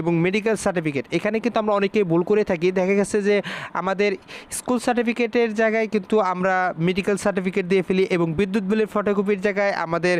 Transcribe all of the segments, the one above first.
এবং medical certificate এখানে কিন্তু আমরা অনেকেই ভুল করে থাকি। দেখা গেছে যে আমাদের স্কুল সার্টিফিকেটের জায়গায় কিন্তু আমরা মেডিকেল সার্টিফিকেট দিয়ে ফেলি এবং বিদ্যুৎ বিলের ফটোকপির জায়গায় আমাদের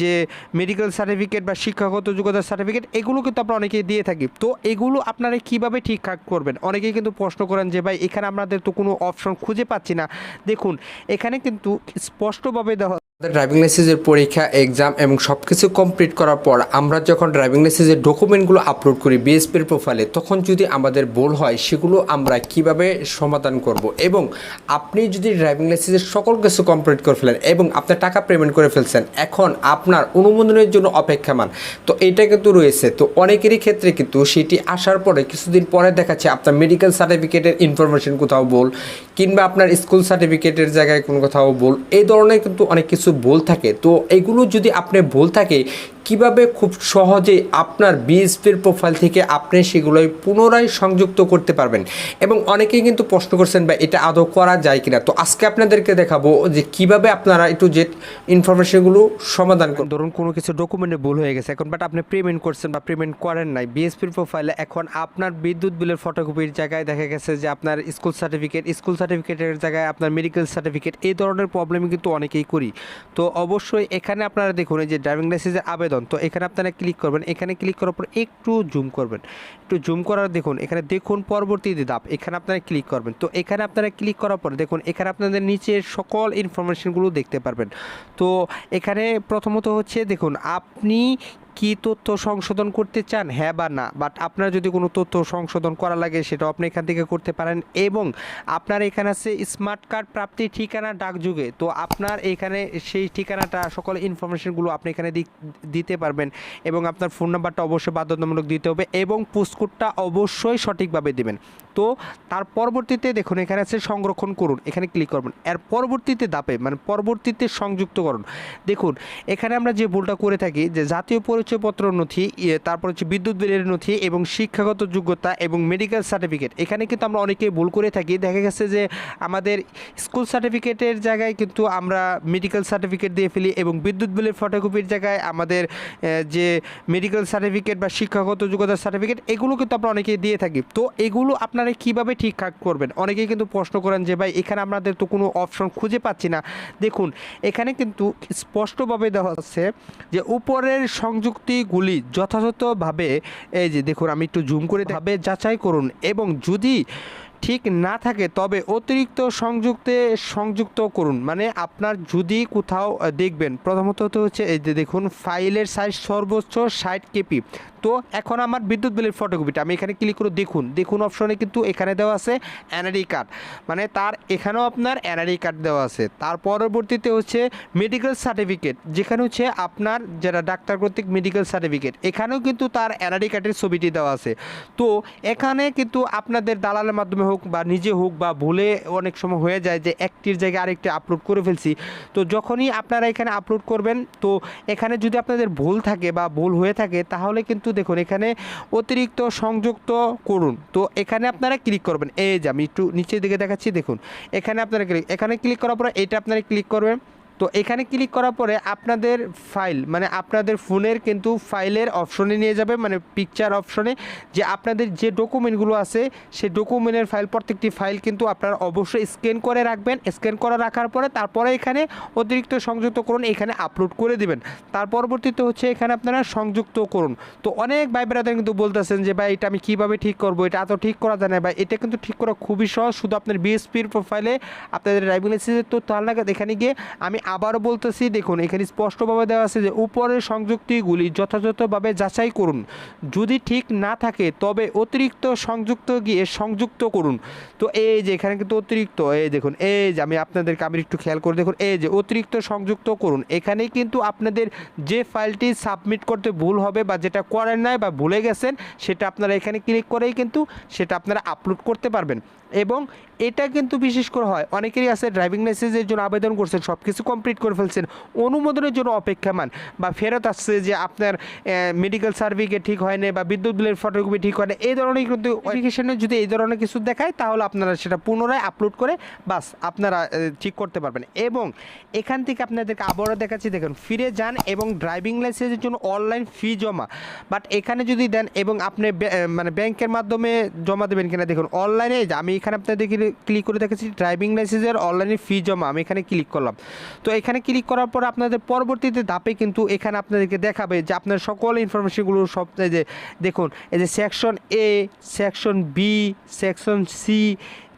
যে মেডিকেল সার্টিফিকেট বা শিক্ষাগত যোগ্যতার সার্টিফিকেট এগুলো কিন্তু আমরা অনেকেই দিয়ে থাকি। তো এগুলো আপনারা কীভাবে ঠিকঠাক করবেন? অনেকেই কিন্তু প্রশ্ন করেন যে, ভাই, এখানে আমাদের তো কোনো অপশন খুঁজে পাচ্ছি না। দেখুন, এখানে কিন্তু স্পষ্টভাবে দেওয়া ড্রাইভিং লাইসেন্সের পরীক্ষা এক্সাম এবং সব কিছু কমপ্লিট করার পর আমরা যখন ড্রাইভিং লাইসেন্সের ডকুমেন্টগুলো আপলোড করি বিএসপির প্রোফাইলে তখন যদি আমাদের ভুল হয়, সেগুলো আমরা কীভাবে সমাধান করব? এবং আপনি যদি ড্রাইভিং লাইসেন্সের সকল কিছু কমপ্লিট করে ফেলেন এবং আপনার টাকা পেমেন্ট করে ফেলছেন, এখন আপনার অনুমোদনের জন্য অপেক্ষামান। তো এটা কিন্তু রয়েছে। তো অনেকেরই ক্ষেত্রে কিন্তু সেটি আসার পরে কিছুদিন পরে দেখাচ্ছে আপনার মেডিকেল সার্টিফিকেটের ইনফরমেশন কোথাও বল কিংবা আপনার স্কুল সার্টিফিকেটের জায়গায় কোনো কোথাও বল এই ধরনের কিন্তু অনেক কিছু ভুল থাকে তো এগুলো যদি আপনি ভুল থাকে কীভাবে খুব সহজে আপনার বিএসপির প্রোফাইল থেকে আপনি সেগুলোই পুনরায় সংযুক্ত করতে পারবেন? এবং অনেকেই কিন্তু প্রশ্ন করছেন বা এটা আদৌ করা যায় কিনা? তো আজকে আপনাদেরকে দেখাবো যে কীভাবে আপনারা একটু যে ইনফরমেশনগুলো সমাধান করবেন ধরুন, কোনো কিছু ডকুমেন্টে ভুল হয়ে গেছে। এখন বাট আপনি পেমেন্ট করছেন বা পেমেন্ট করেন নাই বিএসপির প্রোফাইলে এখন আপনার বিদ্যুৎ বিলের ফটোকপির জায়গায় দেখা গেছে যে আপনার স্কুল সার্টিফিকেট স্কুল সার্টিফিকেটের জায়গায় আপনার মেডিকেল সার্টিফিকেট এই ধরনের প্রবলেম কিন্তু অনেকেই করি। তো অবশ্যই এখানে আপনারা দেখুন, এই যে ড্রাইভিং লাইসেন্সের আবেদন তো এখানে আপনারা ক্লিক করবেন। এখানে ক্লিক করার পর একটু জুম করবেন। একটু জুম করার দেখুন, এখানে দেখুন পরবর্তী ধাপ, এখানে আপনারা ক্লিক করবেন। তো এখানে আপনারা ক্লিক করার পর দেখুন, এখানে আপনাদের নিচে সকল ইনফরমেশনগুলো দেখতে পারবেন। তো এখানে প্রথমত হচ্ছে দেখুন, আপনি কি তথ্য সংশোধন করতে চান? হ্যাঁ বা না? বাট আপনার যদি কোনো তথ্য সংশোধন করা লাগে সেটা আপনি এখান থেকে করতে পারেন। এবং আপনার এখানে আছে স্মার্ট কার্ড প্রাপ্তির ঠিকানা ডাকযুগে। তো আপনার এখানে সেই ঠিকানাটা, সকল ইনফরমেশনগুলো আপনি এখানে দিতে পারবেন। এবং আপনার ফোন নাম্বারটা অবশ্যই বাধ্যতামূলক দিতে হবে এবং পোস্টকোডটা অবশ্যই সঠিকভাবে দেবেন। তো তার পরবর্তীতে দেখুন এখানে আছে সংরক্ষণ করুন এখানে ক্লিক করবেন। এর পরবর্তীতে দাপে মানে পরবর্তীতে সংযুক্ত করুন দেখুন এখানে আমরা যে ভুলটা করে থাকি যে জাতীয় পরিচয়পত্র নথি ইয়ে, তারপর হচ্ছে বিদ্যুৎ বিলের নথি এবং শিক্ষাগত যোগ্যতা এবং মেডিকেল সার্টিফিকেট এখানে কিন্তু আমরা অনেকেই ভুল করে থাকি। দেখা গেছে যে আমাদের স্কুল সার্টিফিকেটের জায়গায় কিন্তু আমরা মেডিকেল সার্টিফিকেট দিয়ে ফেলি এবং বিদ্যুৎ বিলের ফটোকপির জায়গায় আমাদের যে মেডিকেল সার্টিফিকেট বা শিক্ষাগত যোগ্যতার সার্টিফিকেট এগুলো কিন্তু আমরা অনেকেই দিয়ে থাকি। তো এগুলো আপনারা কীভাবে ঠিকঠাক করবেন? অনেকেই কিন্তু প্রশ্ন করেন যে, ভাই, এখানে আপনাদের তো কোনো অপশন খুঁজে পাচ্ছি না। দেখুন, এখানে কিন্তু স্পষ্টভাবে দেওয়া হচ্ছে যে, উপরের সংযুক্তিগুলি যথাযথভাবে, এই যে দেখুন, আমি একটু জুম করে ভাবে যাচাই করুন এবং যদি ঠিক না থাকে, তবে অতিরিক্ত সংযুক্তে, সংযুক্ত করুন। মানে আপনার যদি কোথাও দেখবেন, প্রথমত হচ্ছে এই যে দেখুন, ফাইলের সাইজ সর্বোচ্চ ষাট কেপি তো এখন আমার বিদ্যুৎ বিলের ফটোকপিটা আমি এখানে ক্লিক করে দেখুন। দেখুন অপশনে কিন্তু এখানে দেওয়া আছে এনআরই কার্ড মানে তার এখানেও আপনার এনআরই কার্ড দেওয়া আছে। তার পরবর্তীতে হচ্ছে মেডিকেল সার্টিফিকেট যেখানে হচ্ছে আপনার যারা ডাক্তার কর্তৃক মেডিকেল সার্টিফিকেট এখানেও কিন্তু তার এনআরই কার্ডের ছবিটি দেওয়া আছে। তো এখানে কিন্তু আপনাদের দালালের মাধ্যমে হোক বা নিজে হোক বা ভুলে অনেক সময় হয়ে যায় যে একটির জায়গায় আরেকটি আপলোড করে ফেলছি। তো যখনই আপনারা এখানে আপলোড করবেন, তো এখানে যদি আপনাদের ভুল থাকে বা ভুল হয়ে থাকে, তাহলে কিন্তু দেখুন এখানে অতিরিক্ত সংযুক্ত করুন। তো এখানে আপনারা ক্লিক করবেন। এই যে আমি একটু নিচের দিকে দেখাচ্ছি, দেখুন। এখানে আপনারা ক্লিক এখানে ক্লিক করার পরে এটা আপনারা ক্লিক করবেন। তো এখানে ক্লিক করার পরে আপনাদের ফাইল মানে আপনাদের ফোনের কিন্তু ফাইলের অপশনে নিয়ে যাবে মানে পিকচার অপশনে যে আপনাদের যে ডকুমেন্টগুলো আছে, সেই ডকুমেন্টের ফাইল প্রত্যেকটি ফাইল কিন্তু আপনারা অবশ্যই স্ক্যান করে রাখবেন। স্ক্যান করে রাখার পরে তারপরে এখানে অতিরিক্ত সংযুক্ত করুন, এখানে আপলোড করে দিবেন। তার পরবর্তীতে হচ্ছে এখানে আপনারা সংযুক্ত করুন। তো অনেক ভাই ব্রাদার কিন্তু বলতেছেন যে, ভাই, এটা আমি কীভাবে ঠিক করব? এটা এত ঠিক করা যায় না। ভাই, এটা কিন্তু ঠিক করা খুবই সহজ। শুধু আপনার বিএসপির প্রোফাইলে আপনাদের ড্রাইভিং লাইসেন্সের তথ্য আলাদা এখানে গিয়ে আমি আবারও বলতেছি, দেখুন, এখানে স্পষ্টভাবে দেওয়া আছে যে উপরের সংযুক্তিগুলি যথাযথভাবে যাচাই করুন। যদি ঠিক না থাকে, তবে অতিরিক্ত সংযুক্ত গিয়ে সংযুক্ত করুন। তো এই যে, এখানে কিন্তু অতিরিক্ত, এই দেখুন, এই যে, আমি আপনাদেরকে আমি একটু খেয়াল করে দেখুন, এই যে, অতিরিক্ত সংযুক্ত করুন। এখানেই কিন্তু আপনাদের যে ফাইলটি সাবমিট করতে ভুল হবে বা যেটা করেন নাই বা ভুলে গেছেন, সেটা আপনারা এখানে ক্লিক করেই কিন্তু সেটা আপনারা আপলোড করতে পারবেন। এবং এটা কিন্তু বিশেষ করে হয়, অনেকেরই আছে ড্রাইভিং লাইসেন্সের জন্য আবেদন করছেন সব কিছু কমপ্লিট করে ফেলছেন। অনুমোদনের জন্য অপেক্ষামান বা ফেরত আসছে যে আপনার মেডিকেল সার্টিফিকেট ঠিক হয় না বা বিদ্যুৎ বিলের ফটোকপি ঠিক হয় না এই ধরনের কিন্তু নোটিফিকেশনে যদি এই ধরনের কিছু দেখায়, তাহলে আপনারা সেটা পুনরায় আপলোড করে বাস আপনারা ঠিক করতে পারবেন। এবং এখান থেকে আপনাদেরকে আবারও দেখাচ্ছি, দেখুন, ফিরে যান এবং ড্রাইভিং লাইসেন্সের জন্য অনলাইন ফি জমা। বাট এখানে যদি দেন এবং আপনি মানে ব্যাংকের মাধ্যমে জমা দেবেন কিনা, দেখুন অনলাইনে আমি এখানে আপনাদের ক্লিক করে দেখেছি ড্রাইভিং লাইসেন্সের অনলাইনে ফি জমা, আমি এখানে ক্লিক করলাম। তো এখানে ক্লিক করার পর আপনাদের পরবর্তীতে ধাপে কিন্তু এখানে আপনাদেরকে দেখাবে যে আপনার সকল ইনফরমেশনগুলো সব যে দেখুন, এই যে section A section B section C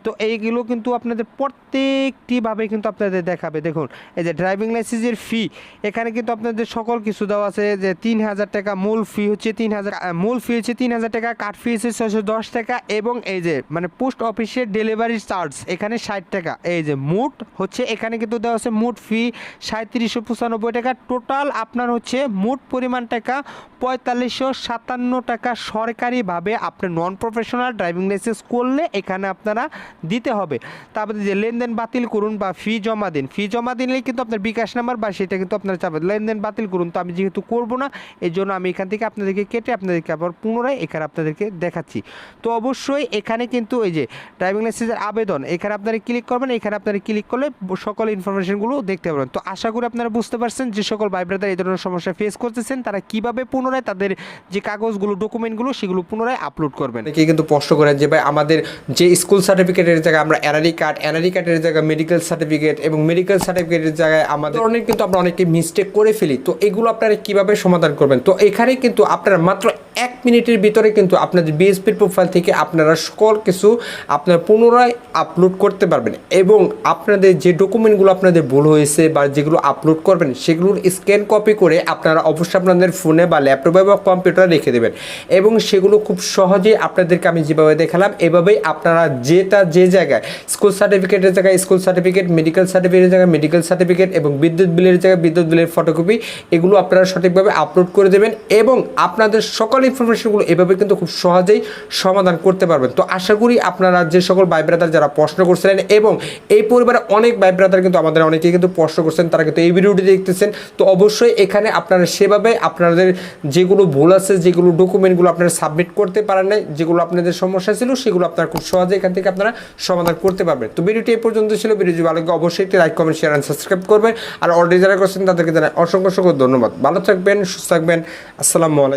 তো এইগুলো কিন্তু আপনাদের প্রত্যেকটিভাবে কিন্তু আপনাদের দেখাবে। দেখুন, এই যে ড্রাইভিং লাইসেন্সের ফি এখানে কিন্তু আপনাদের সকল কিছু দেওয়া আছে, যে তিন হাজার টাকা মূল ফি হচ্ছে তিন হাজার মূল ফি হচ্ছে তিন হাজার টাকা কাট ফি হচ্ছে ছশো দশ টাকা এবং এই যে মানে পোস্ট অফিসের ডেলিভারি চার্জ এখানে ষাট টাকা। এই যে মুট হচ্ছে, এখানে কিন্তু দেওয়া আছে মুট ফি সাঁত্রিশশো পঁচানব্বই টাকা। টোটাল আপনার হচ্ছে মোট পরিমাণ টাকা পঁয়তাল্লিশশো সাতান্ন টাকা সরকারিভাবে আপনি নন প্রফেশনাল ড্রাইভিং লাইসেন্স করলে এখানে আপনারা দিতে হবে। তারপরে যে লেনদেন বাতিল করুন বা ফি জমা দিন, ফি জমা দিলেই কিন্তু আপনার বিকাশ নাম্বার বা সেটা কিন্তু আপনার চাবেন লেনদেন বাতিল করুন। তো আমি যেহেতু করব না এই জন্য আমি এখান থেকে আপনাদেরকে কেটে আপনাদেরকে আবার পুনরায় এখানে আপনাদেরকে দেখাচ্ছি। তো অবশ্যই এখানে কিন্তু এই যে ড্রাইভিং লাইসেন্সের আবেদন, এখানে আপনারা ক্লিক করবেন, এখানে আপনারা ক্লিক করলে সকল ইনফরমেশনগুলো দেখতে পারবেন। তো আশা করি আপনারা বুঝতে পারছেন যে সকল ভাই ব্রাদার এই ধরনের সমস্যা ফেস করতেছেন, তারা কীভাবে পুনরায় তাদের যে কাগজগুলো ডকুমেন্টগুলো সেগুলো পুনরায় আপলোড করবেন। কিন্তু প্রশ্ন করেন যে ভাই, আমাদের যে স্কুল সার্টিফিকেটের জায়গায় আমরা এনআরই কার্ড এনআরই কার্ডের জায়গায় মেডিকেল সার্টিফিকেট এবং মেডিকেল সার্টিফিকেটের জায়গায় আমাদের অনেক কিন্তু আমরা অনেকে মিস্টেক করে ফেলি। তো এগুলো আপনারা কীভাবে সমাধান করবেন? তো এখানে কিন্তু আপনারা মাত্র এক মিনিটের ভিতরে কিন্তু আপনাদের বিএসপির প্রোফাইল থেকে আপনারা সকল কিছু আপনারা পুনরায় আপলোড করতে পারবেন এবং আপনাদের যে ডকুমেন্টগুলো আপনাদের ভুল হয়েছে বা যেগুলো আপলোড করবেন, সেগুলোর স্ক্যান কপি করে আপনারা অবশ্যই আপনাদের ফোনে বা ল্যাপটপে বা কম্পিউটারে রেখে দেবেন। এবং সেগুলো খুব সহজেই আপনাদেরকে আমি যেভাবে দেখালাম, এভাবেই আপনারা যেটা যে জায়গায় স্কুল সার্টিফিকেটের জায়গায় স্কুল সার্টিফিকেট মেডিকেল সার্টিফিকেটের জায়গায় মেডিকেল সার্টিফিকেট এবং বিদ্যুৎ বিলের জায়গায়, বিদ্যুৎ বিলের ফটোকপি এগুলো আপনারা সঠিকভাবে আপলোড করে দেবেন এবং আপনাদের সকল ইনফরমেশনগুলো এভাবে কিন্তু খুব সহজেই সমাধান করতে পারবেন। তো আশা করি আপনারা যে সকল ভাই ব্রাদার যারা প্রশ্ন করছিলেন এবং এই পরিবারে অনেক ভাই ব্রাদার কিন্তু আমাদের অনেকেই কিন্তু প্রশ্ন করছেন, তারা কিন্তু এই ভিডিওটি দেখতেছেন। তো অবশ্যই এখানে আপনারা সেভাবে আপনাদের যেগুলো ভুল আছে, যেগুলো ডকুমেন্টগুলো আপনারা সাবমিট করতে পারেন নাই, যেগুলো আপনাদের সমস্যা ছিল, সেগুলো আপনারা খুব সহজে এখান থেকে আপনারা সমাধান করতে পারবেন তো ভিডিওটি এই পর্যন্ত ছিল। ভিডিওটি ভালো লাগে, অবশ্যই একটি like comment share and subscribe করবেন। আর অলরেডি যারা করছেন, তাদেরকে জানাই অসংখ্য অসংখ্য ধন্যবাদ। ভালো থাকবেন, সুস্থ থাকবেন। আসসালামু আলাইকুম।